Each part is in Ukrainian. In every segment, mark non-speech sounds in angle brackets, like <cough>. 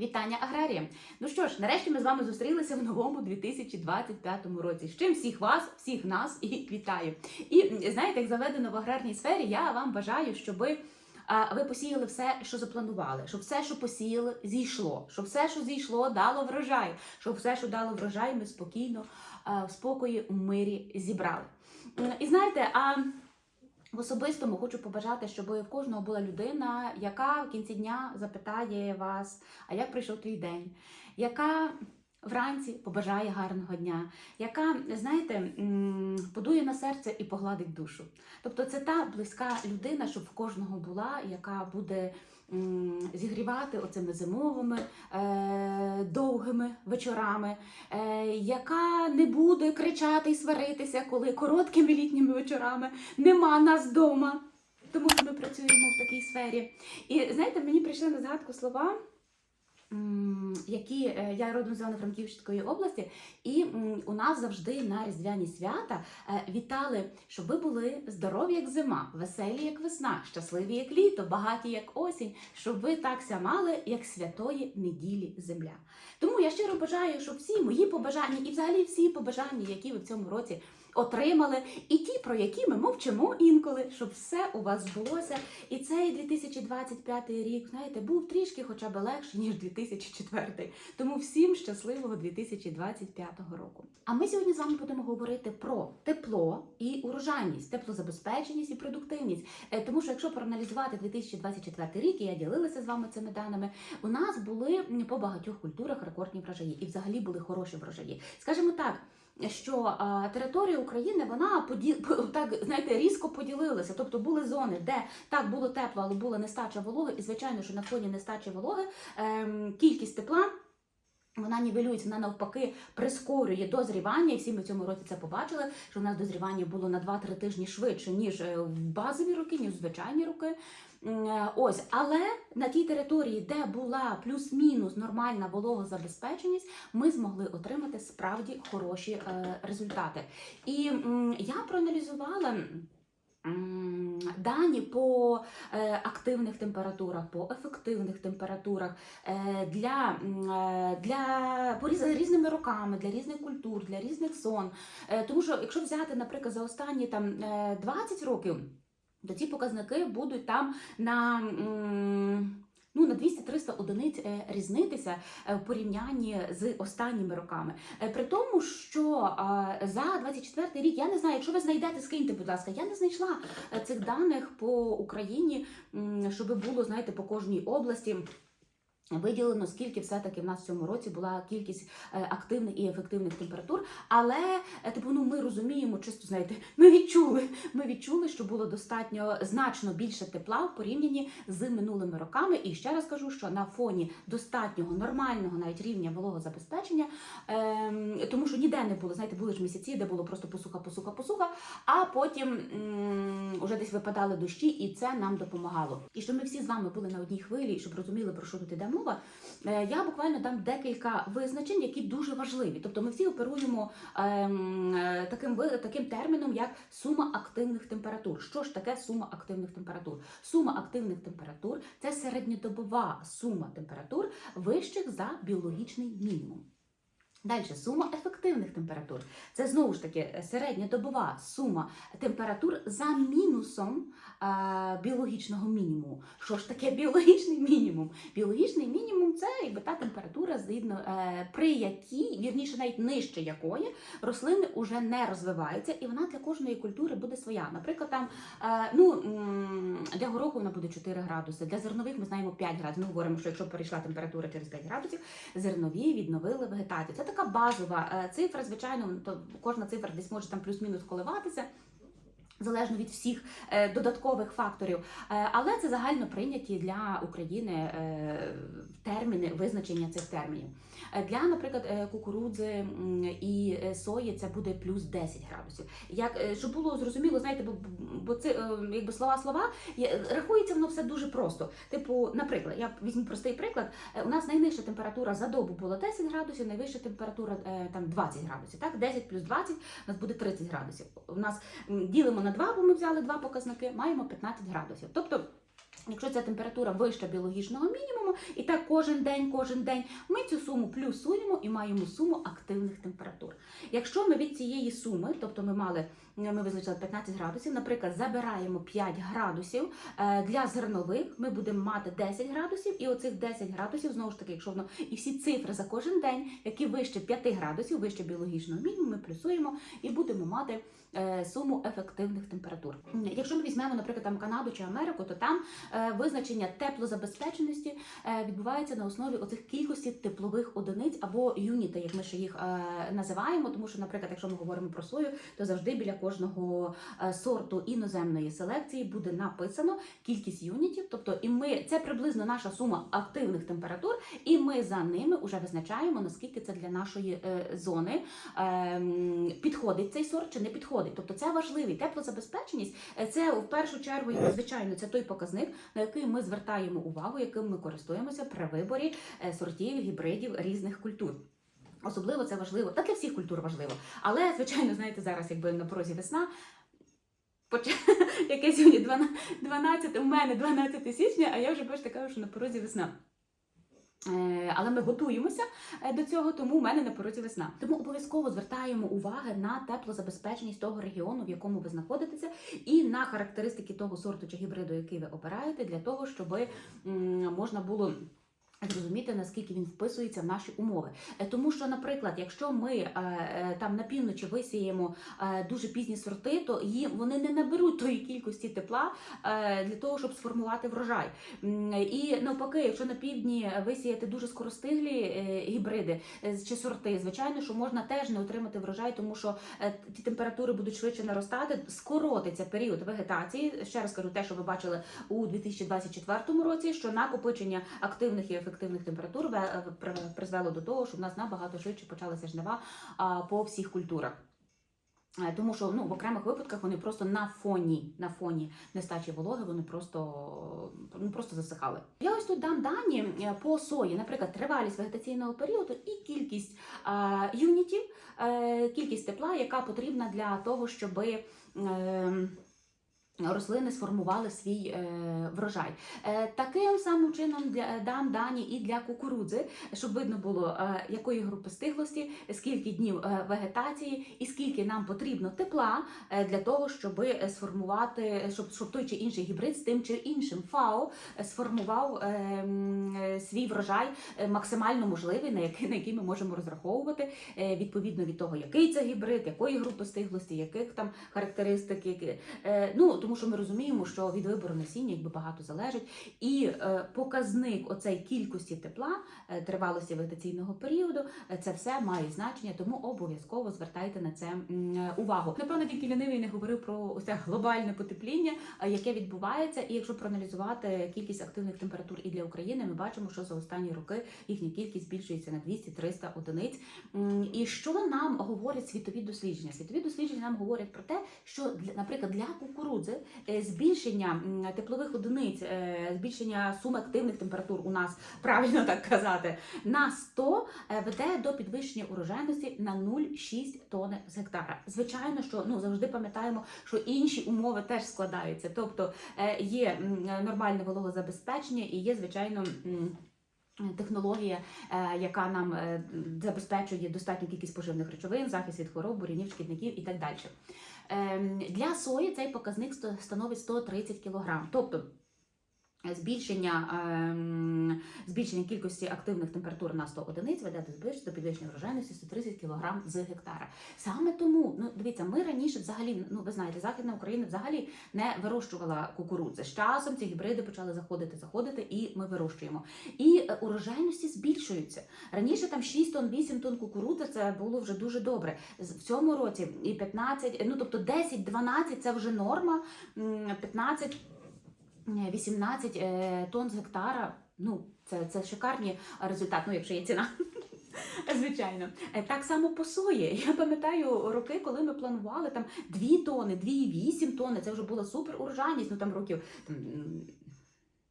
Вітання аграріям! Ну що ж, нарешті ми з вами зустрілися в новому 2025 році. З чим всіх вас, всіх нас і вітаю. І знаєте, як заведено в аграрній сфері, я вам бажаю, щоб ви, посіяли все, що запланували, щоб все, що посіяли, зійшло, щоб все, що зійшло, дало врожай, щоб все, що дало врожай, ми спокійно, в спокої, у мирі зібрали. І знаєте, а. В особистому хочу побажати, щоб в кожного була людина, яка в кінці дня запитає вас, а як прийшов твій день, яка вранці побажає гарного дня, яка, знаєте, подує на серце і погладить душу. Тобто це та близька людина, щоб в кожного була, яка буде зігрівати оцими зимовими е, довгими вечорами, е, яка не буде кричати і сваритися, коли короткими літніми вечорами нема нас вдома. Тому що ми працюємо в такій сфері. І знаєте, мені прийшли на згадку слова, які е, я родом з Івано-Франківської області, і у нас завжди на різдвяні свята е, вітали, щоб ви були здорові, як зима, веселі, як весна, щасливі, як літо, багаті, як осінь, щоб ви так ся мали, як святої неділі земля. Тому я щиро бажаю, щоб всі мої побажання і взагалі всі побажання, які ви в цьому році отримали, і ті, про які ми мовчимо інколи, щоб все у вас збулося. І цей 2025 рік, знаєте, був трішки хоча б легший, ніж 2004. Тому всім щасливого 2025 року. А ми сьогодні з вами будемо говорити про тепло і урожайність, теплозабезпеченість і продуктивність. Е, Тому що якщо проаналізувати 2024 рік, і я ділилася з вами цими даними, у нас були по багатьох культурах рекордні врожаї, і взагалі були хороші врожаї. Скажімо так. Що територія України вона поді... так знаєте різко поділилася. Тобто були зони, де так було тепло, але була нестача вологи, і звичайно, що на фоні нестачі вологи ем, кількість тепла. Вона нівелюється, вона навпаки прискорює дозрівання. І всі ми в цьому році це побачили, що у нас дозрівання було на 2-3 тижні швидше, ніж е, в базові роки, ніж в звичайні роки. Е, Ось, але на тій території, де була плюс-мінус нормальна вологозабезпеченість, ми змогли отримати справді хороші е, результати. І я проаналізувала. Дані по е, активних температурах, по ефективних температурах для, для по різ- різними роками, для різних культур, для різних зон. Е, тому що, якщо взяти, наприклад, за останні там е, 20 років, то ці показники будуть там на. Ну, на 200-300 одиниць е, різнитися е, в порівнянні з останніми роками. Е, При тому, що за 24 рік я не знаю, якщо ви знайдете, скиньте, будь ласка, я не знайшла цих даних по Україні, щоб було, знаєте, по кожній області. Виділено, скільки все-таки в нас в цьому році була кількість е, активних і ефективних температур. Але е, типу, ну ми розуміємо, чисто знаєте, ми відчули. Ми відчули, що було достатньо значно більше тепла в порівнянні з минулими роками. І ще раз кажу, що на фоні достатнього нормального навіть рівня вологозабезпечення, ем, тому що ніде не було, знаєте, були ж місяці, де було просто посуха, посуха, посуха, а потім м, уже десь випадали дощі, і це нам допомагало. І щоб ми всі з вами були на одній хвилі, щоб розуміли, про що тут іде мова, е, я буквально дам декілька визначень, які дуже важливі. Тобто ми всі оперуємо ем, е, таким, таким терміном, як сума активних температур. Що ж таке сума активних температур? Сума активних температур це середньодобова сума температур вищих за біологічний мінімум. Далі сума ефективних температур. Це знову ж таки середньодобова сума температур за мінусом е, біологічного мінімуму. Що ж таке біологічний мінімум? Біологічний мінімум це якби та температура, згідно е, при якій, вірніше, навіть нижче якої рослини вже не розвиваються, і вона для кожної культури буде своя. Наприклад, там е, ну для гороху вона буде 4 градуси, для зернових ми знаємо 5 градусів. Ми говоримо, що якщо перейшла температура через 5 градусів, зернові відновили вегетацію. Це така базова е, цифра. Звичайно, то кожна цифра десь може там плюс-мінус коливатися. Залежно від всіх е, додаткових факторів, Е, але це загально прийняті для України е, терміни визначення цих термінів. Для, наприклад, кукурудзи і сої це буде плюс 10 градусів. Як щоб було зрозуміло, знаєте, бо, бо це якби слова слова рахується воно все дуже просто. Типу, наприклад, я візьму простий приклад. У нас найнижча температура за добу була 10 градусів, найвища температура там 20 градусів. Так, 10 плюс 20 у нас буде 30 градусів. У нас ділимо на 2, бо ми взяли два показники, маємо 15 градусів. Тобто Якщо ця температура вища біологічного мінімуму, і так кожен день, кожен день, ми цю суму плюсуємо і маємо суму активних температур. Якщо ми від цієї суми, тобто ми мали, ми визначили 15 градусів, наприклад, забираємо 5 градусів е, для зернових, ми будемо мати 10 градусів, і оцих 10 градусів, знову ж таки, якщо воно і всі цифри за кожен день, які вище 5 градусів, вище біологічного мінімуму, ми плюсуємо і будемо мати е, суму ефективних температур. Якщо ми візьмемо, наприклад, там Канаду чи Америку, то там е, визначення теплозабезпеченості е, відбувається на основі оцих кількості теплових одиниць або юніти, як ми ще їх е, називаємо. Тому що, наприклад, якщо ми говоримо про сою, то завжди біля кожного е, сорту іноземної селекції буде написано кількість юнітів. Тобто, і ми це приблизно наша сума активних температур, і ми за ними вже визначаємо наскільки це для нашої е, зони ем, підходить цей сорт чи не підходить. Тобто це важливий теплозабезпеченість. е, Це в першу чергу, звичайно, це той показник, на який ми звертаємо увагу, яким ми користуємося при виборі сортів, гібридів різних культур. Особливо це важливо, та для всіх культур важливо. Але, звичайно, знаєте, зараз якби на порозі весна. поч- <laughs> Яке сьогодні 12, 12, у мене 12 січня, а я вже бачите кажу, що на порозі весна. Е, Але ми готуємося е, до цього, тому у мене на порозі весна. Тому обов'язково звертаємо уваги на теплозабезпеченість того регіону, в якому ви знаходитеся, і на характеристики того сорту чи гібриду, який ви обираєте, для того, щоб можна було. Зрозуміти, наскільки він вписується в наші умови. Е, Тому що, наприклад, якщо ми е, е, там на півночі висіємо дуже пізні сорти, то їм вони не наберуть тої кількості тепла для того, щоб сформувати врожай. І навпаки, якщо на півдні висіяти дуже скоростиглі гібриди чи сорти, звичайно, що можна теж не отримати врожай, тому що ті температури будуть швидше наростати, скоротиться період вегетації. Ще раз кажу, те, що ви бачили у 2024 році, що накопичення активних і ефективних температур призвело до того, що в нас набагато швидше почалися жнива по всіх культурах. Е, Тому що ну в окремих випадках вони просто на фоні на фоні нестачі вологи вони просто ну просто засихали. Я ось тут дам дані е, по сої, наприклад, тривалість вегетаційного періоду і кількість е, юнітів, е, кількість тепла, яка потрібна для того, щоб е, рослини сформували свій е, врожай. Е, таким самим чином для, дам дані і для кукурудзи, щоб видно було, е, якої групи стиглості, скільки днів е, вегетації і скільки нам потрібно тепла е, для того, щоб сформувати, щоб, щоб той чи інший гібрид з тим чи іншим ФАО е, сформував е, е, свій врожай е, максимально можливий, на який, на який ми можемо розраховувати е, відповідно від того, який це гібрид, якої групи стиглості, яких там характеристик, які, е, ну тому що ми розуміємо, що від вибору насіння якби багато залежить, і е, показник оцей кількості тепла, е, тривалості вегетаційного періоду, е, це все має значення, тому обов'язково звертайте на це увагу. Напевно, тільки лінивий не говорив про це глобальне потепління, яке відбувається, і якщо проаналізувати кількість активних температур і для України, ми бачимо, що за останні роки їхня кількість збільшується на 200-300 одиниць. І що нам говорять світові дослідження? Світові дослідження нам говорять про те, що для, наприклад, для кукурудзи е, збільшення теплових одиниць, е, збільшення суми активних температур у нас <laughs> правильно так казати, на 100 е, веде до підвищення урожайності на 0,6 тонни з гектара. Звичайно, що ну завжди пам'ятаємо, що інші умови теж складаються. Тобто є нормальне вологозабезпечення і є, звичайно. Технологія, яка нам забезпечує достатню кількість поживних речовин, захист від хвороб, бурянів, шкідників і так далі. Ем, Для сої цей показник становить 130 кг. Тобто збільшення, ем, збільшення кількості активних температур на 100 одиниць веде до підвищення врожайності 130 кг з гектара. Саме тому, ну дивіться, ми раніше взагалі, ну ви знаєте, Західна Україна взагалі не вирощувала кукурудзи. З часом ці гібриди почали заходити, заходити, і ми вирощуємо. І е, урожайності збільшуються. Раніше там 6 тонн, 8 тонн кукурудзи це було вже дуже добре. В цьому році і 15, ну тобто 10-12 це вже норма, 15 е, 18 е, тонн з гектара. Ну, це, це шикарні результати, ну, якщо є ціна. <laughs> Звичайно, Е, так само по сої. Я пам'ятаю роки, коли ми планували там 2 тони, 2,8 тонни. Це вже була супер урожайність. Ну там років там,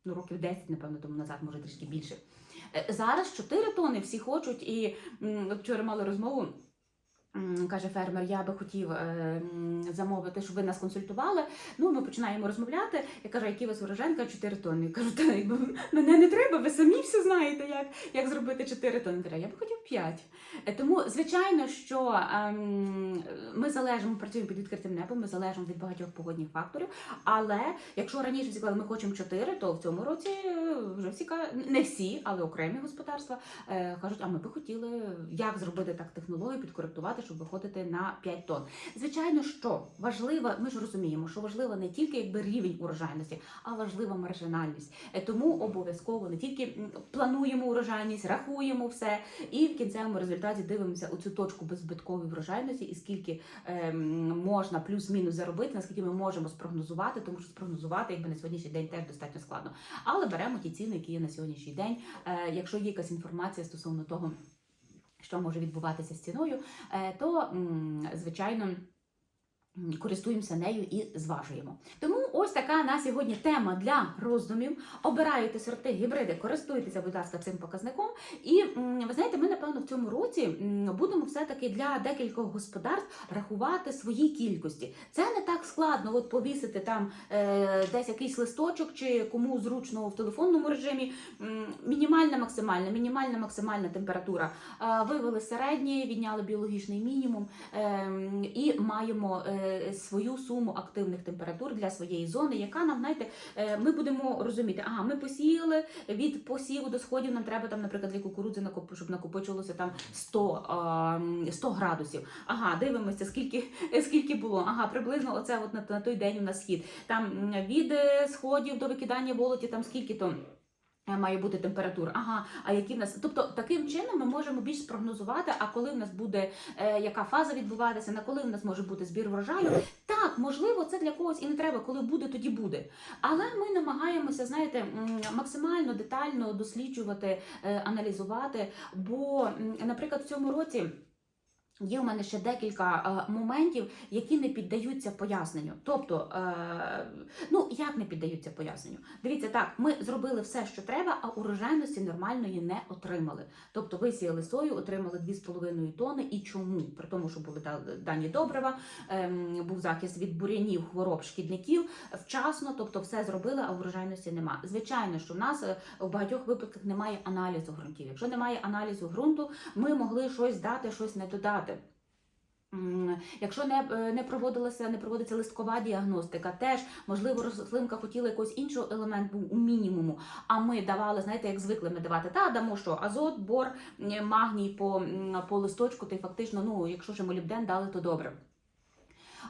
ну, років 10, напевно, тому назад, може трішки більше. Е, Зараз 4 тони всі хочуть, і вчора мали розмову. Каже фермер, я би хотів е, замовити, щоб ви нас консультували. Ну, ми починаємо розмовляти. Я кажу, які у вас уроженка? 4 тонни. Я кажу, мене не треба, ви самі все знаєте, як, як зробити 4 тонни. Я б хотів 5. Е, Тому, звичайно, що ем, ми залежимо, працюємо під відкритим небом, ми залежимо від багатьох погодних факторів. Але якщо раніше всі ми хочемо 4, то в цьому році е, вже всі не всі, але окремі господарства е, кажуть, а ми би хотіли як зробити так технологію, підкоректувати, щоб виходити на 5 тонн. Звичайно, що важливо, ми ж розуміємо, що важливо не тільки якби рівень урожайності, а важлива маржинальність. Е, Тому обов'язково не тільки плануємо урожайність, рахуємо все, і в кінцевому результаті дивимося у цю точку беззбиткової врожайності, і скільки ем, можна плюс-мінус заробити, наскільки ми можемо спрогнозувати, тому що спрогнозувати, якби на сьогоднішній день теж достатньо складно. Але беремо ті ціни, які є на сьогоднішній день. Е, якщо є якась інформація стосовно того, що може відбуватися з ціною, е, то звичайно. Користуємося нею і зважуємо. Тому ось така на сьогодні тема для роздумів. Обирайте сорти, гібриди, користуйтеся, будь ласка, цим показником. І ви знаєте, ми напевно в цьому році будемо все-таки для декількох господарств рахувати свої кількості. Це не так складно, от повісити там е, десь якийсь листочок чи кому зручно в телефонному режимі. Мінімальна, максимальна, мінімальна, максимальна температура. Е, Вивели середнє, відняли біологічний мінімум ем, і маємо е, свою суму активних температур для своєї зони, яка нам, знаєте, е, ми будемо розуміти, ага, ми посіяли від посіву до сходів. Нам треба там, наприклад, для кукурудзи щоб накопичилося там 100, ем, 100 градусів. Ага, дивимося, скільки, <laughs> скільки було. Ага, приблизно оце от на, на той день у нас схід. Там від е, сходів до викидання волоті, там скільки то. Е, Має бути температура. Ага, а які в нас. Тобто таким чином ми можемо більш спрогнозувати, а коли в нас буде е, яка фаза відбуватися, на коли в нас може бути збір врожаю. Так, можливо, це для когось і не треба, коли буде, тоді буде. Але ми намагаємося, знаєте, максимально детально досліджувати, е, аналізувати. Бо, наприклад, в цьому році. Є у мене ще декілька е, моментів, які не піддаються поясненню. Тобто, е, ну як не піддаються поясненню? Дивіться, так, ми зробили все, що треба, а урожайності нормальної не отримали. Тобто висіяли сою, отримали 2,5 тонни. І чому? При тому, що були дані добрива, ем, був захист від бур'янів, хвороб, шкідників вчасно, тобто все зробили, а урожайності нема. Звичайно, що в нас е, в багатьох випадках немає аналізу ґрунтів. Якщо немає аналізу ґрунту, ми могли щось дати, щось не додати. Якщо не, е, не проводилася, не проводиться листкова діагностика, теж можливо рослинка хотіла якийсь інший елемент у мінімуму. А ми давали, знаєте, як звикли ми давати, та дамо що азот, бор, магній по, по листочку, то й фактично, ну якщо ж молібден дали, то добре.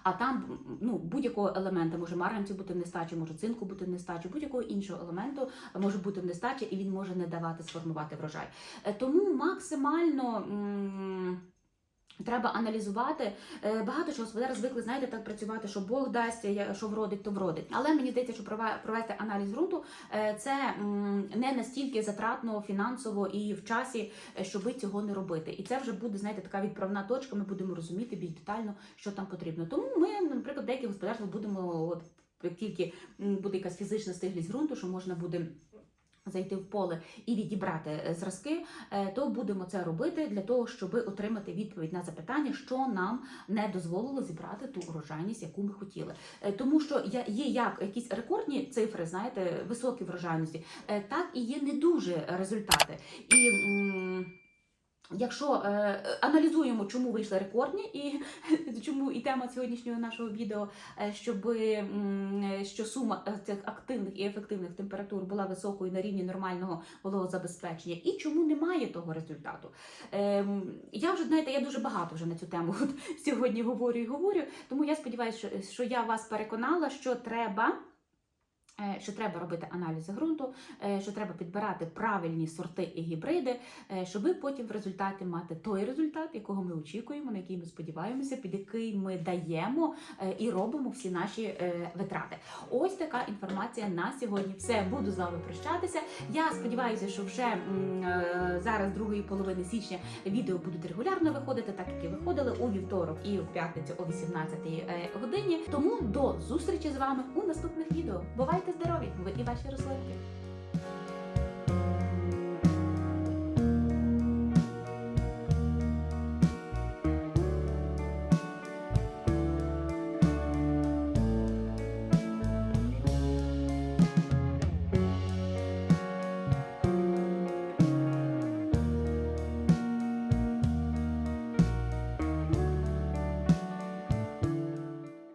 А там ну, будь-якого елемента може марганцю бути в нестачі, може цинку бути в нестачі, будь-якого іншого елементу може бути в нестачі, і він може не давати сформувати врожай. Е, Тому максимально. Треба аналізувати Е, багато чого господари звикли, знаєте, так працювати, що Бог дасть, що вродить, то вродить. Але мені здається, що провести аналіз ґрунту е, це не настільки затратно фінансово і в часі, е, щоби цього не робити. І це вже буде, знаєте, така відправна точка. Ми будемо розуміти більш детально, що там потрібно. Тому ми, наприклад, деякі господарства будемо, от тільки буде якась фізична стиглість ґрунту, що можна буде. Зайти в поле і відібрати е, зразки, е, то будемо це робити для того, щоб отримати відповідь на запитання, що нам не дозволило зібрати ту урожайність, яку ми хотіли. Е, Тому що є як якісь рекордні цифри, знаєте, високі врожайності, так і є не дуже результати. І Якщо е, аналізуємо, чому вийшли рекордні, і <laughs> чому і тема сьогоднішнього нашого відео, е, щоб що сума е, цих активних і ефективних температур була високою на рівні нормального вологозабезпечення, і чому немає того результату. Ем, я вже знаєте, я дуже багато вже на цю тему <laughs> от, сьогодні говорю і говорю. Тому я сподіваюся, що, що я вас переконала, що треба. Що треба робити аналізи ґрунту, е, що треба підбирати правильні сорти і гібриди, е, щоб потім в результаті мати той результат, якого ми очікуємо, на який ми сподіваємося, під який ми даємо е, і робимо всі наші витрати. Ось така інформація на сьогодні. Все, буду з вами прощатися. Я сподіваюся, що вже зараз, другої половини січня, відео будуть регулярно виходити, так як і виходили у вівторок і в п'ятницю о 18 е, годині. Тому до зустрічі з вами у наступних відео. Бувайте здорові! Ви і ваші рослинки!